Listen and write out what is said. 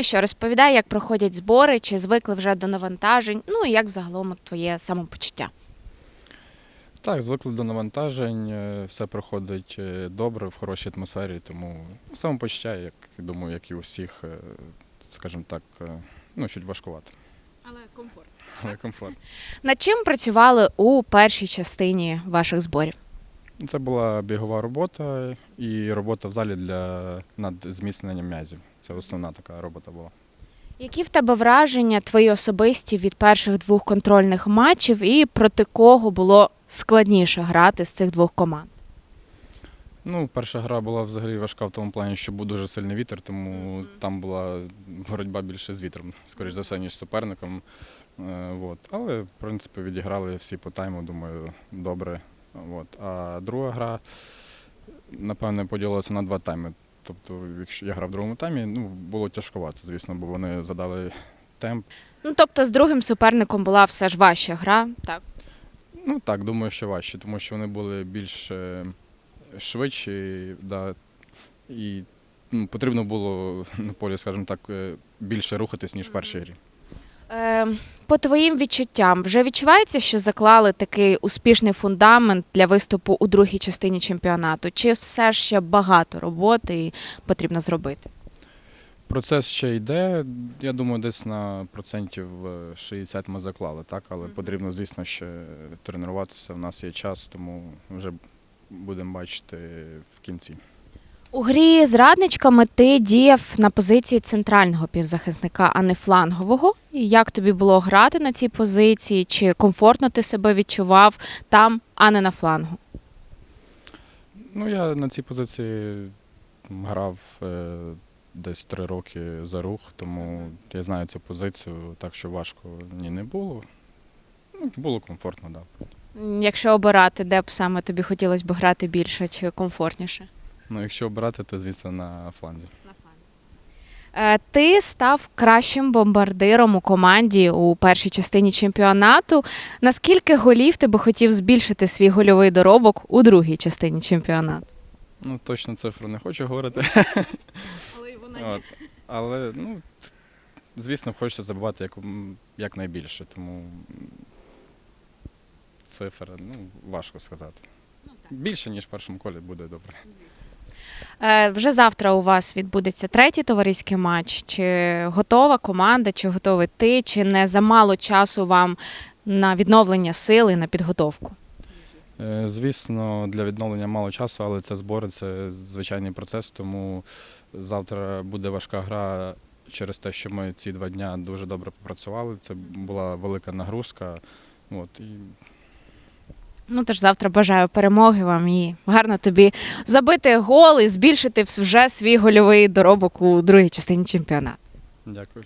Ну що, розповідай, як проходять збори, чи звикли вже до навантажень, ну і як взагалом твоє самопочуття. Так, звикли до навантажень, е, все проходить е, добре, в хорошій атмосфері, тому самопочуття, як думаю, як і у всіх, е, скажімо так, ну, чуть важкувато, Але комфорт. але комфорт. Над чим працювали у першій частині ваших зборів? Це була бігова робота і робота в залі для над зміцненням м'язів. Це основна така робота була. Які в тебе враження твої особисті від перших двох контрольних матчів і проти кого було складніше грати з цих двох команд? Ну, перша гра була взагалі важка в тому плані, що був дуже сильний вітер, тому Мгм. там була боротьба більше з вітром, скоріш за все, ніж з суперником. Е, от. Але, в принципі, відіграли всі по тайму, думаю, добре. От. А друга гра, напевне, поділилася на два тайми. Тобто, якщо я грав в другому таймі, ну, було тяжкувато, звісно, бо вони задали темп. Ну тобто з другим суперником була все ж важча гра, так? Ну так, думаю, що важче, тому що вони були більш е, швидші, да, і ну, потрібно було на полі, скажімо так, е, більше рухатись, ніж в першій грі. Е, по твоїм відчуттям, вже відчувається, що заклали такий успішний фундамент для виступу у другій частині чемпіонату? Чи все ж ще багато роботи і потрібно зробити? Процес ще йде. Я думаю, десь на процентів е, 60 ми заклали, так, але потрібно, звісно, ще тренуватися. У нас є час, тому вже будемо бачити в кінці. У грі з радничками ти діяв на позиції центрального півзахисника, а не флангового. І Як тобі було грати на цій позиції? Чи комфортно ти себе відчував там, а не на флангу? Ну, я на цій позиції грав е, десь три роки за рух, тому я знаю цю позицію, так що важко ні не було. Ну, було комфортно, так. Да. Якщо обирати, де б саме тобі хотілося б грати більше чи комфортніше? Ну, якщо обирати, то звісно на фланзі. Е, Ти став кращим бомбардиром у команді у першій частині чемпіонату. Наскільки голів ти би хотів збільшити свій гольовий доробок у другій частині чемпіонату? Ну, точно цифру не хочу говорити. Але вона От. Але, ну, т- звісно, хочеться забувати як, якнайбільше, тому цифра, ну, важко сказати. Більше, ніж в першому колі, буде добре. Е, Вже завтра у вас відбудеться третій товариський матч. Чи готова команда, чи готовий ти, чи не замало часу вам на відновлення сили, на підготовку? Е, Звісно, для відновлення мало часу, але це збори, це звичайний процес, тому завтра буде важка гра через те, що ми ці два дня дуже добре попрацювали. Це була велика нагрузка. От, і Ну тож завтра бажаю перемоги вам і гарно тобі забити гол і збільшити вже свій гольовий доробок у другій частині чемпіонату. дякую.